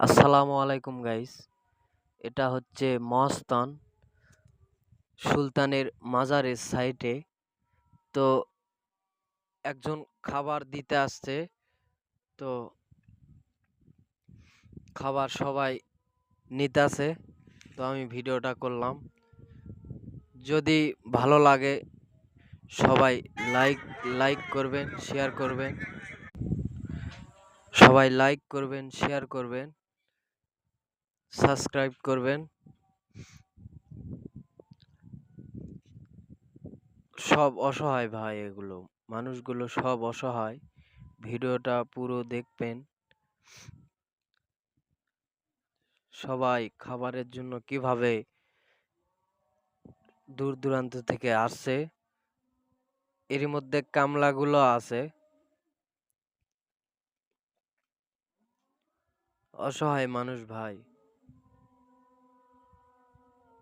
আসসালামু আলাইকুম গাইস এটা হচ্ছে মহাস্থান সুলতানের মাজারের সাইটে তো একজন খাবার দিতে আসছে। তো খাবার সবাই নিতে আসে। তো আমি ভিডিওটা করলাম। যদি ভালো লাগে, সবাই লাইক লাইক করবেন শেয়ার করবেন। সবাই লাইক করবেন শেয়ার করবেন। সাবস্ক্রাইব করবেন। সব অসহায় ভাই এগুলো, মানুষগুলো সব অসহায়। ভিডিওটা পুরো দেখবেন। সবাই খাবারের জন্য কীভাবে দূর দূরান্ত থেকে আসছে এরই মধ্যে কামলাগুলো আছে। অসহায় মানুষ ভাই।